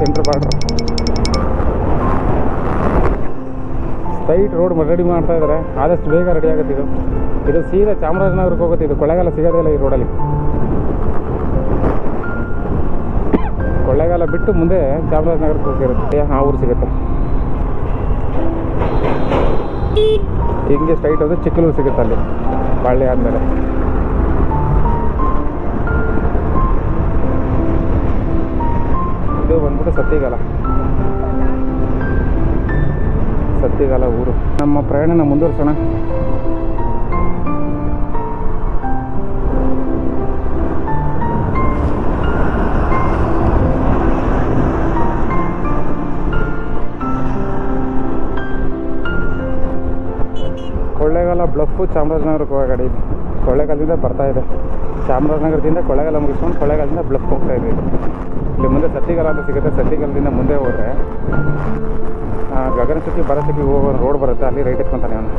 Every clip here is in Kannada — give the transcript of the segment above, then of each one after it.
Centre border straight road ready ಮಾಡ್ತಾ ಇದ್ದಾರೆ. ಆದಷ್ಟು ಬೇಗ ರೆಡಿ ಆಗುತ್ತೆ ಇದು. ಇದು ಸೀದಾ ಚಾಮರಾಜನಗರಕ್ಕೆ ಹೋಗುತ್ತೆ. ಇದು ಕೊಳೆಗಾಲ ಸಿಗೋದಿಲ್ಲ ಈ ರೋಡಲ್ಲಿ ಕೊಳ್ಳೇಗಾಲ ಬಿಟ್ಟು ಮುಂದೆ ಚಾಮರಾಜನಗರಕ್ಕೆ ಹೋಗಿರುತ್ತೆ ಆ ಊರು ಸಿಗುತ್ತೆ. ಹಿಂಗೆ ಸ್ಟ್ರೈಟ್ ಹೋದ್ರೆ ಚಿಕ್ಕಲೂರು ಸಿಗುತ್ತೆ ಅಲ್ಲಿ. ಬಳ್ಳಿ ಆದಮೇಲೆ. ಇದು ಬಂದ್ಬಿಟ್ಟು ಸತ್ತಿಗಾಲ ಸತ್ತಿಗಾಲ ಊರು. ನಮ್ಮ ಪ್ರಯಾಣನ ಮುಂದುವರ್ಸೋಣ. ಕೊಳ್ಳೇಗಾಲ ಬ್ಲಫು ಚಾಮರಾಜನಗರಕ್ಕೆ ಹೋಗೋ ಇದು. ಕೊಳ್ಳೇಗಾಲದಿಂದ ಬರ್ತಾ ಇದೆ. ಚಾಮರಾಜನಗರದಿಂದ ಕೊಳ್ಳೇಗಾಲ ಮುಗಿಸ್ಕೊಂಡು ಕೊಳ್ಳೇಗಾಲದಿಂದ ಬ್ಲಫ್ ಹೋಗ್ತಾ ಇದೆ ಇಲ್ಲಿ ಮುಂದೆ ಸತ್ತಿಗಾಲ ಅಂತ ಸಿಗುತ್ತೆ. ಸತ್ತಿಗಾಲದಿಂದ ಮುಂದೆ ಹೋದರೆ ಗಗನಚುಕ್ಕಿ ಭರಚುಕ್ಕಿ ಹೋಗೋ ರೋಡ್ ಬರುತ್ತೆ. ಅಲ್ಲಿ ರೈಟ್ ಎತ್ಕೊಂತಾನೆ ಅವನು.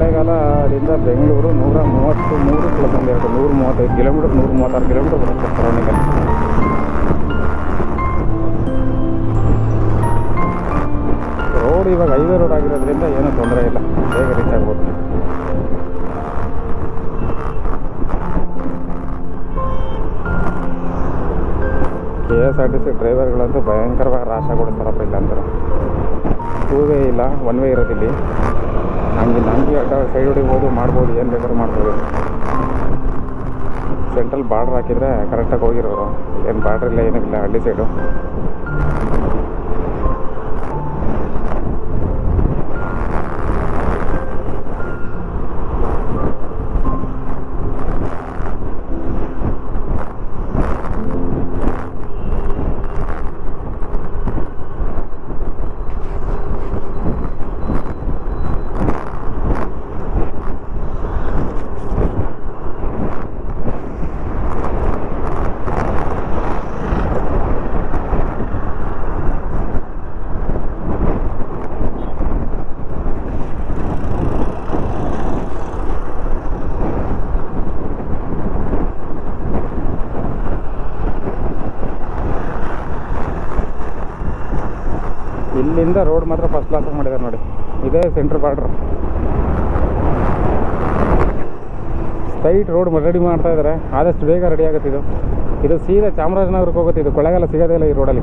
ಕೊಳ್ಳೇಗಾಲದಿಂದ ಬೆಂಗಳೂರು ನೂರ ಮೂವತ್ತು ಮೂರು ಕಿಲೋಮೀಟರ್ ನೂರ ಮೂವತ್ತೈದು ಕಿಲೋಮೀಟರ್ ನೂರ ಮೂವತ್ತಾರು ಕಿಲೋಮೀಟರ್ ಬರುತ್ತೆ ಸರೌಂಡಿಂಗಲ್ಲಿ. ರೋಡ್ ಇವಾಗ ಹೈವೇ ರೋಡ್ ಆಗಿರೋದ್ರಿಂದ ಏನೂ ತೊಂದರೆ ಇಲ್ಲ. ಬೇಗ ರೀಚ್ ಆಗ್ಬೋದು. K S R T C ಡ್ರೈವರ್ಗಳಂತೂ ಭಯಂಕರವಾಗಿ ರಾಶ ಕೊಡ್ತಾರಪ್ಪ ಇಲ್ಲ ಅಂದ್ರೆ ಟೂ ವೇ ಇಲ್ಲ ಒನ್ ವೇ ಇರೋದಿಲ್ಲಿ. ಹಂಗೆ ನಮಗೆ ಅಡ್ಡ ಸೈಡ್ ಹೊಡಿಬೋದು ಮಾಡ್ಬೋದು, ಏನು ಬೇಕಾದ್ರೂ ಮಾಡ್ಬೋದು. ಸೆಂಟ್ರಲ್ ಬಾರ್ಡ್ರ್ ಹಾಕಿದರೆ ಕರೆಕ್ಟಾಗಿ ಹೋಗಿರೋರು. ಏನು ಬಾರ್ಡ್ರ್ ಇಲ್ಲ, ಏನಿಲ್ಲ, ಹಳ್ಳಿ ಸೈಡು ರೋಡ್ ಮಾತ್ರ ಫಸ್ಟ್ ಕ್ಲಾಸ್ ಮಾಡಿದ್ದಾರೆ ನೋಡಿ. ಇದೇ centre border straight road ready ಮಾಡ್ತಾ ಇದ್ದಾರೆ ಆದಷ್ಟು ಬೇಗ ರೆಡಿ ಆಗುತ್ತೆ ಇದು. ಇದು ಸೀದಾ ಚಾಮರಾಜನಗರಕ್ಕೆ ಹೋಗುತ್ತೆ. ಇದು ಕೊಳ್ಳೆಗಾಲ ಸಿಗೋದೇ ಇಲ್ಲ ಈ ರೋಡಲ್ಲಿ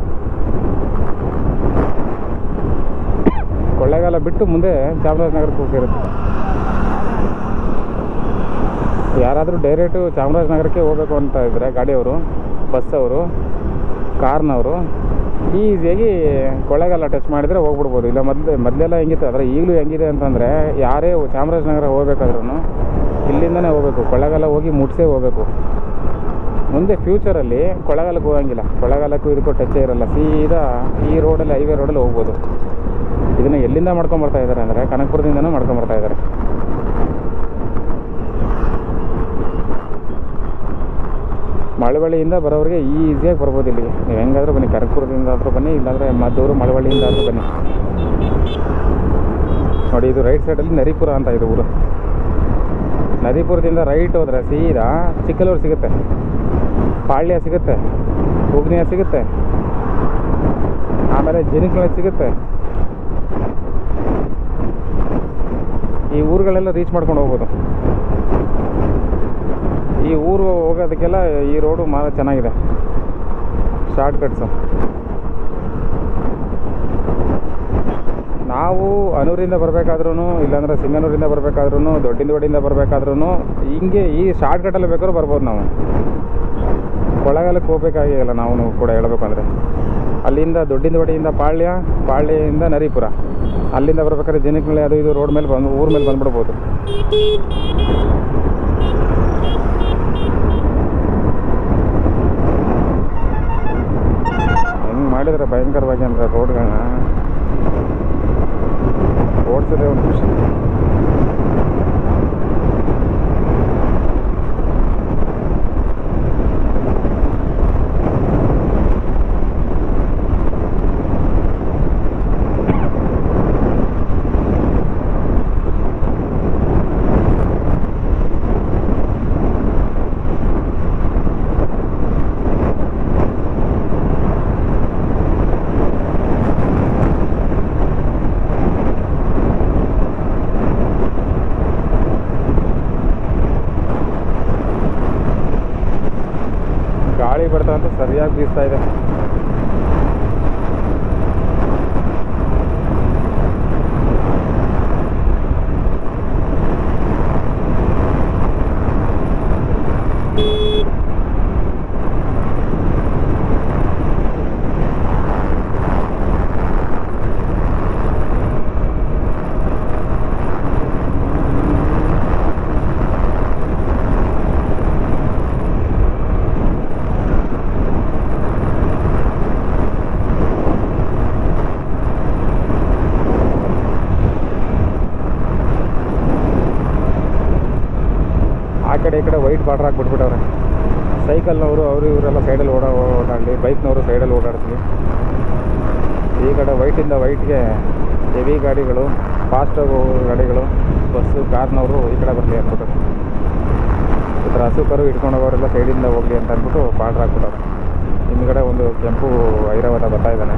ಕೊಳ್ಳೆಗಾಲ ಬಿಟ್ಟು ಮುಂದೆ ಚಾಮರಾಜನಗರಕ್ಕೆ ಹೋಗಿರುತ್ತೆ ಯಾರಾದರೂ ಡೈರೆಕ್ಟು ಚಾಮರಾಜನಗರಕ್ಕೆ ಹೋಗಬೇಕು ಅಂತ ಇದ್ದರೆ ಗಾಡಿಯವರು ಬಸ್ಸವರು ಕಾರ್ನವರು ಈಸಿಯಾಗಿ ಕೊಳ್ಳೇಗಾಲ ಟಚ್ ಮಾಡಿದರೆ ಹೋಗ್ಬಿಡ್ಬೋದು. ಇಲ್ಲ, ಮೊದಲು, ಮೊದಲೆಲ್ಲ ಹೆಂಗಿತ್ತು, ಆದರೆ ಈಗಲೂ ಹೆಂಗಿದೆ ಅಂತಂದರೆ ಯಾರೇ ಚಾಮರಾಜನಗರ ಹೋಗ್ಬೇಕಾದ್ರೂ ಇಲ್ಲಿಂದನೇ ಹೋಗಬೇಕು. ಕೊಳ್ಳೇಗಾಲ ಹೋಗಿ ಮುಟ್ಸೇ ಹೋಗಬೇಕು. ಮುಂದೆ ಫ್ಯೂಚರಲ್ಲಿ ಕೊಳ್ಳೇಗಾಲಕ್ಕೆ ಹೋಗಂಗಿಲ್ಲ. ಕೊಳ್ಳೇಗಾಲಕ್ಕೂ ಇದಕ್ಕೂ ಟಚ್ಚೇ ಇರಲ್ಲ. ಸೀದಾ ಈ ರೋಡಲ್ಲಿ, ಹೈವೇ ರೋಡಲ್ಲಿ ಹೋಗ್ಬೋದು. ಇದನ್ನು ಎಲ್ಲಿಂದ ಮಾಡ್ಕೊಂಬರ್ತಾ ಇದ್ದಾರೆ ಅಂದರೆ ಕನಕಪುರದಿಂದನೂ ಮಾಡ್ಕೊಂಬರ್ತಾ ಇದ್ದಾರೆ. ಮಳವಳ್ಳಿಯಿಂದ ಬರೋರಿಗೆ ಈಸಿಯಾಗಿ ಬರ್ಬೋದು ಇಲ್ಲಿಗೆ. ನೀವು ಹೆಂಗಾದ್ರೂ ಬನ್ನಿ, ಕರ್ಪೂರದಿಂದ ಆದರೂ ಬನ್ನಿ, ಇಲ್ಲಾಂದರೆ ಮದ್ದೂರು ಮಳವಳ್ಳಿಯಿಂದ ಆದರೂ ಬನ್ನಿ. ನೋಡಿ, ಇದು ರೈಟ್ ಸೈಡಲ್ಲಿ ನರಿಪುರ ಅಂತ ಇದು ಊರು. ನರಿಪುರದಿಂದ ರೈಟ್ ಹೋದರೆ ಸೀದಾ ಚಿಕ್ಕಲೂರು ಸಿಗುತ್ತೆ. ಪಾಳ್ಯ ಸಿಗುತ್ತೆ ಹುಗ್ನಿಯ ಸಿಗುತ್ತೆ, ಆಮೇಲೆ ಜಿನಿಕಳ ಸಿಗುತ್ತೆ. ಈ ಊರುಗಳೆಲ್ಲ ರೀಚ್ ಮಾಡ್ಕೊಂಡು ಹೋಗ್ಬೋದು. ಈ ಊರು ಹೋಗೋದಕ್ಕೆಲ್ಲ ಈ ರೋಡು ಭಾಳ ಚೆನ್ನಾಗಿದೆ. ಶಾರ್ಟ್ ಕಟ್ಸು ನಾವು ಅನೂರಿಂದ ಬರಬೇಕಾದ್ರೂ ಇಲ್ಲಾಂದ್ರೆ ಸಿಂಗನೂರಿಂದ ಬರಬೇಕಾದ್ರೂ ದೊಡ್ಡಿಂದವಾಡಿಯಿಂದ ಬರಬೇಕಾದ್ರೂ ಹಿಂಗೆ ಈ ಶಾರ್ಟ್ ಕಟ್ಟಲ್ಲಿ ಬೇಕಾದ್ರೂ ಬರ್ಬೋದು ನಾವು. ಕೊಳ್ಳಗಾಲಕ್ಕೆ ಹೋಗ್ಬೇಕಾಗಿಲ್ಲ ನಾವು ಕೂಡ ಹೇಳಬೇಕಂದ್ರೆ. ಅಲ್ಲಿಂದ ಅಲ್ಲಿಂದ ದೊಡ್ಡಿಯಿಂದ ಪಾಳ್ಯ ಪಾಳ್ಯದಿಂದ ನರಿಪುರ. ಅಲ್ಲಿಂದ ಬರ್ಬೇಕಾದ್ರೆ ಜನಕ್ನಳ್ಳಿ ಅದು ಇದು ರೋಡ್ ಮೇಲೆ ಬಂದು, ಊರ ಮೇಲೆ ಬಂದ್ಬಿಡ್ಬೋದು. ಹೆಂಗೆ ಮಾಡಿದ್ರೆ ಭಯಂಕರವಾಗಿ ಅಂದರೆ ರೋಡ್ಗಳನ್ನ ಓಡಿಸೋದೇ ಒಂದು ಖುಷಿ ಗಾಳಿ ಬರ್ತಾ ಅಂತ ಸರಿಯಾಗಿ ಬೀಸ್ತಾ ಇದೆ ಆ ಕಡೆ ಈ ಕಡೆ ವೈಟ್ ಬಾರ್ಡರ್ ಹಾಕ್ಬಿಟ್ಬಿಟ್ಟವ್ರೆ ಸೈಕಲ್ನವರು ಅವರು ಇವರೆಲ್ಲ ಸೈಡಲ್ಲಿ ಓಡಾ ಓಡಾಡಲಿ ಬೈಕ್ನವರು ಸೈಡಲ್ಲಿ ಓಡಾಡ್ತೀವಿ. ಈ ಕಡೆ ವೈಟಿಂದ ವೈಟ್ಗೆ ಹೆವಿ ಗಾಡಿಗಳು ಫಾಸ್ಟಾಗಿ ಹೋಗೋ ಗಾಡಿಗಳು ಬಸ್ಸು ಕಾರ್ನವರು ಈ ಕಡೆ ಬರಲಿ ಅಂದ್ಬಿಟ್ಟು. ಈ ಥರ ಹಸು ಕರು ಇಟ್ಕೊಂಡು ಹೋಗೋರೆಲ್ಲ ಸೈಡಿಂದ ಹೋಗಲಿ ಅಂತ ಅಂದ್ಬಿಟ್ಟು ಬಾರ್ಡ್ರ್ ಹಾಕ್ಬಿಟ್ಟವ್ರೆ. ಹಿಂದ್ಗಡೆ ಒಂದು ಕೆಂಪು ಐರಾವತ ಬರ್ತಾ ಇದ್ದಾನೆ.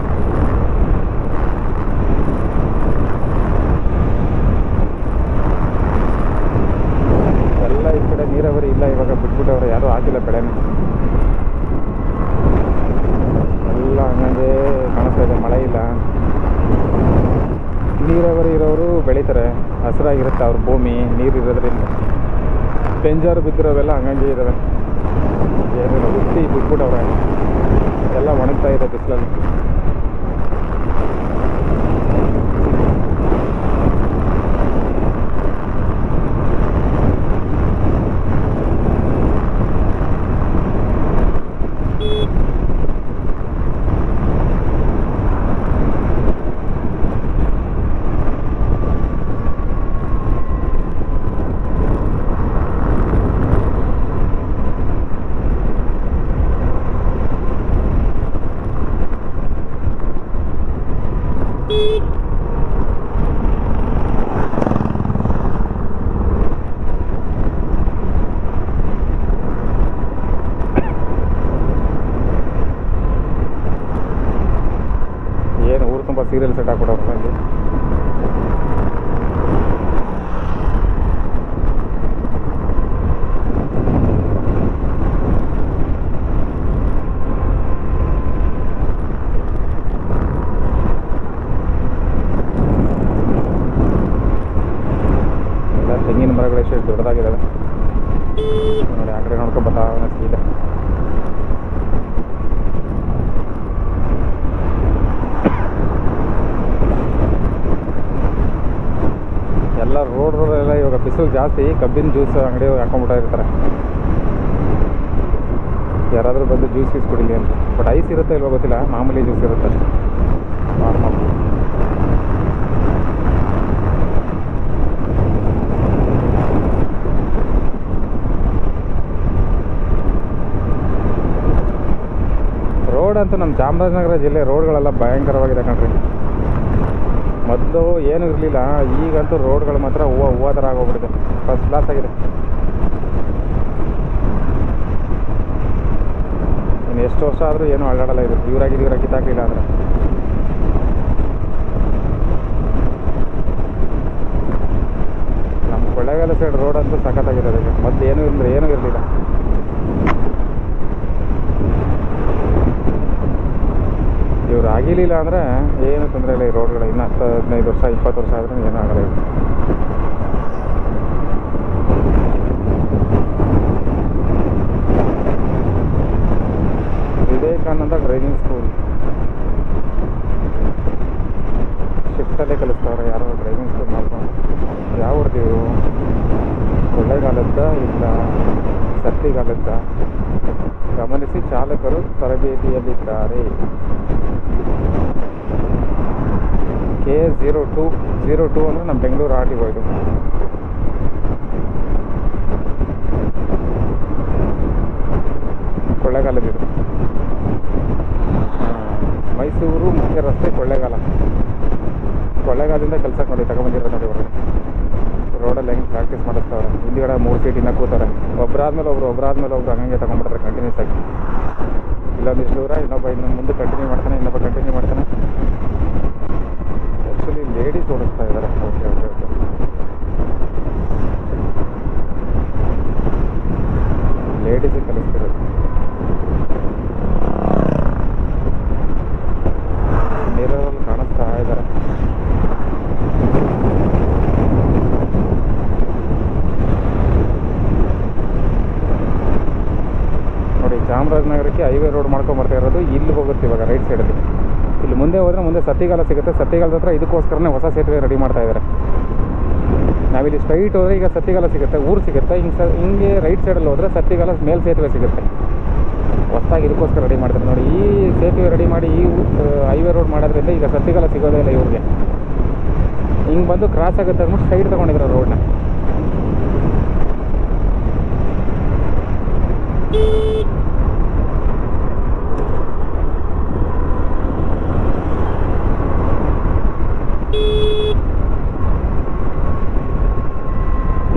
ಪೆಂಜಾರು ಬಿದ್ದಿರೋವೆಲ್ಲ ಹಂಗಂಗೆ ಇದ್ದಾವೆ ಏನಿಲ್ಲ ಉತ್ತಿ ಬಿಟ್ಬಿಟ್ಟವ್ರೆ ಎಲ್ಲ ಒಣಗ್ತಾ ಇದೆ ಬಿಸಿಲಲ್ಲಿ acuerdo. ಬಿಸಿಲು ಜಾಸ್ತಿ, ಕಬ್ಬಿನ ಜ್ಯೂಸ್ ಅಂಗಡಿ ಹಾಕೊಂಡ್ಬಿಟ್ಟ ಇರ್ತಾರೆ. ಯಾರಾದರೂ ಬಂದು ಜ್ಯೂಸ್ ಗೀಸ್ ಕುಡಿಲಿ ಅಂತ. ಬಟ್ ಐಸ್ ಇರುತ್ತೆ ಇಲ್ವೋ ಗೊತ್ತಿಲ್ಲ, ಮಾಮೂಲಿ ಜ್ಯೂಸ್ ಇರುತ್ತೆ ನಾರ್ಮಲ್ ರೋಡ್ ಅಂತೂ ನಮ್ಮ ಚಾಮರಾಜನಗರ ಜಿಲ್ಲೆ ರೋಡ್ಗಳೆಲ್ಲ ಭಯಂಕರವಾಗಿದೆ ಕಣ್ರಿ. ಮೊದಲು ಏನು ಇರಲಿಲ್ಲ. ಈಗಂತೂ ರೋಡ್ಗಳು ಮಾತ್ರ ಹೂವು ಹೂವು ಥರ ಆಗೋಗ್ಬಿಟ್ಟಿದೆ. ಫಸ್ಟ್ ಕ್ಲಾಸ್ ಆಗಿದೆ. ಇನ್ನು ಎಷ್ಟು ವರ್ಷ ಆದರೂ ಏನು ಅಳ್ಳಾಡಲ್ಲ ಇದು. ಇವರಾಗಿ ಇವರಾಗಿ ಕಿತ್ತಾಕಲಿಲ್ಲ ಅಂದರೆ. ನಮ್ಮ ಕೊಳ್ಳೇಗಾಲ ಸೈಡ್ ರೋಡ್ ಅಂತೂ ಸಖತ್ತಾಗಿದೆ ಅದಕ್ಕೆ. ಮೊದಲು ಏನು ಇರಲಿಲ್ಲ ಏನೂ ಇರಲಿಲ್ಲ ಇವ್ರು ಆಗಿಲಿಲ್ಲ ಅಂದರೆ ಏನು ತೊಂದರೆ ಇಲ್ಲ, ಈ ರೋಡ್ಗಳು ಇನ್ನು ಹತ್ತು ಹದಿನೈದು ವರ್ಷ, ಇಪ್ಪತ್ತು ವರ್ಷ ಆದ್ರೂ ಏನೂ ಆಗಲ್ಲ ಇದು ವಿವೇಕಾನಂದ ಡ್ರೈವಿಂಗ್ ಸ್ಕೂಲ್ ಶಿಫ್ಟಲ್ಲೇ ಕಲಿಸ್ತಾರೆ ಯಾರೋ ಡ್ರೈವಿಂಗ್ ಸ್ಕೂಲ್ ಮಾಡ್ಕೊಂಡು ಯಾವ ಊರ್ತೀವಿ ಕೊಳ್ಳೇಗಾಲದ್ದ ಇಲ್ಲ ಸತ್ತಿಗಾಲದ್ದ ಗಮನಿಸಿ ಚಾಲಕರು ತರಬೇತಿಯಲ್ಲಿದ್ದಾರೆ. K zero two zero two ಅಂದರೆ ನಮ್ಮ ಬೆಂಗಳೂರು ಆರ್ ಟಿ ಒ ಇದು. ಕೊಳ್ಳೇಗಾಲದಿದು ಮೈಸೂರು ಮುಖ್ಯ ರಸ್ತೆ ಕೊಳ್ಳೇಗಾಲ. ಕೊಳ್ಳೇಗಾಲದಿಂದ ಕೆಲಸ ನೋಡಿ ತಗೊಂಬಂದಿರೋ ನೋಡಿ ಅವರು. ರೋಡಲ್ಲಿ ಹೆಂಗೆ ಪ್ರಾಕ್ಟೀಸ್ ಮಾಡಿಸ್ತಾವ್ರೆ. ಹಿಂದ್ಗಡೆ ಮೂರು ಸೀಟಿನ ಕೂತಾರೆ. ಒಬ್ಬರಾದ್ಮೇಲೆ ಒಬ್ರು ಒಬ್ಬರಾದ್ಮೇಲೆ ಒಬ್ರು ಹಂಗೆ ತಗೊಂಡ್ಬಿಡ್ತಾರೆ ಕಂಟಿನ್ಯೂಸ್ ಆಗಿ. ಇಲ್ಲೊಂದಿಷ್ಟು ದೂರ ಇನ್ನೊಬ್ಬ ಇನ್ನು ಮುಂದೆ ಕಂಟಿನ್ಯೂ ಮಾಡ್ತಾನೆ ಇನ್ನೊಬ್ಬ ಕಂಟಿನ್ಯೂ ಮಾಡ್ತಾನೆ ಆ್ಯಕ್ಚುಲಿ ಲೇಡೀಸ್ ಓಡಿಸ್ತಾ ಇದ್ದಾರೆ ಓಕೆ ಓಕೆ ಓಕೆ ಲೇಡೀಸಿಗೆ ಕಲಿಸ್ತಿರೋದು ಮಿರರಲ್ಲಿ ಕಾಣಿಸ್ತಾ ಇದ್ದಾರೆ ನೋಡಿ ಚಾಮರಾಜನಗರಕ್ಕೆ ಹೈವೇ ರೋಡ್ ಮಾಡ್ಕೊಂಡು ಬರ್ತಾ ಇರೋದು ಇಲ್ಲಿ ಹೋಗುತ್ತೆ ಇವಾಗ ರೈಟ್ ಸೈಡಲ್ಲಿ ಇಲ್ಲಿ ಮುಂದೆ ಹೋದರೆ ಮುಂದೆ ಸತ್ತಿಗಾಲ ಸಿಗುತ್ತೆ. ಸತ್ತಿಗಾಲದ ಹತ್ರ ಇದಕ್ಕೋಸ್ಕರನೇ ಹೊಸ ಸೇತುವೆ ರೆಡಿ ಮಾಡ್ತಾ ಇದ್ದಾರೆ ನಾವಿಲ್ಲಿ ಸ್ಟ್ರೈಟ್ ಹೋದರೆ ಈಗ ಸತ್ತಿಗಾಲ ಸಿಗುತ್ತೆ, ಊರು ಸಿಗುತ್ತೆ. ಹಿಂಗೆ ಸ ಹಿಂಗೆ ರೈಟ್ ಸೈಡಲ್ಲಿ ಹೋದರೆ ಸತ್ತಿಗಾಲ ಮೇಲ್ ಸೇತುವೆ ಸಿಗುತ್ತೆ. ಹೊಸದಾಗಿ ಇದಕ್ಕೋಸ್ಕರ ರೆಡಿ ಮಾಡ್ತಾರೆ. ನೋಡಿ, ಈ ಸೇತುವೆ ರೆಡಿ ಮಾಡಿ ಈ ಹೈವೇ ರೋಡ್ ಮಾಡೋದ್ರಿಂದ ಈಗ ಸತ್ತಿಗಾಲ ಸಿಗೋದೇ ಇಲ್ಲ ಇವ್ರಿಗೆ. ಹಿಂಗೆ ಬಂದು ಕ್ರಾಸ್ ಆಗುತ್ತೆ ಅಂದ್ಬಿಟ್ಟು ಸೈಡ್ ತೊಗೊಂಡಿದ್ದಾರೆ ರೋಡ್ನ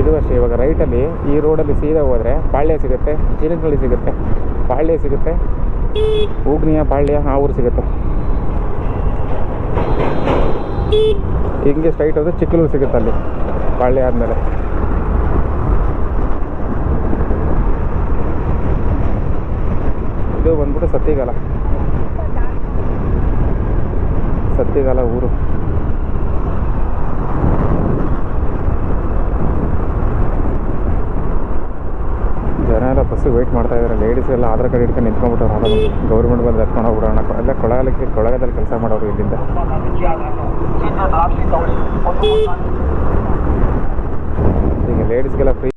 ಇದು ಅಷ್ಟೇ ಇವಾಗ ರೈಟಲ್ಲಿ ಈ ರೋಡಲ್ಲಿ ಸೀದಾ ಹೋದರೆ ಪಾಳ್ಯ ಸಿಗುತ್ತೆ ಚಿನಕಳ್ಳಿ ಸಿಗುತ್ತೆ, ಪಾಳ್ಯ ಸಿಗುತ್ತೆ, ಉಗ್ನಿಯ ಪಾಳ್ಯ ಆ ಊರು ಸಿಗುತ್ತೆ. ಹಿಂಗೆ ಸ್ಟ್ರೈಟ್ ಹೋದ್ರೆ ಚಿಕ್ಕಲೂರು ಸಿಗುತ್ತೆ ಅಲ್ಲಿ, ಪಾಳ್ಯ ಆದಮೇಲೆ. ಇದು ಬಂದ್ಬಿಟ್ಟು ಸತ್ತಿಗಾಲ ಸತ್ತಿಗಾಲ ಊರು. ಎಲ್ಲ ವೆಯ್ಟ್ ಮಾಡ್ತಾ ಇದ್ದಾರೆ ಲೇಡೀಸ್ ಎಲ್ಲ ಆಧಾರ್ ಕಾರ್ಡ್ ಹಿಡ್ಕೊಂಡು ನಿಂತ್ಕೊಂಡ್ಬಿಟ್ಟವ್ರು ಆರಾಮ ಗೌರ್ಮೆಂಟ್ ಬಂದು ಎತ್ಕೊಂಡು ಹೋಗ್ಬಿಡೋಣ. ಎಲ್ಲ ಕೊಳಗಾಲಕ್ಕೆ ಕೊಳಗದಲ್ಲಿ ಕೆಲಸ ಮಾಡೋರು ಇಲ್ಲಿಂದ. ಈಗ ಲೇಡೀಸ್ಗೆಲ್ಲ ಫ್ರೀ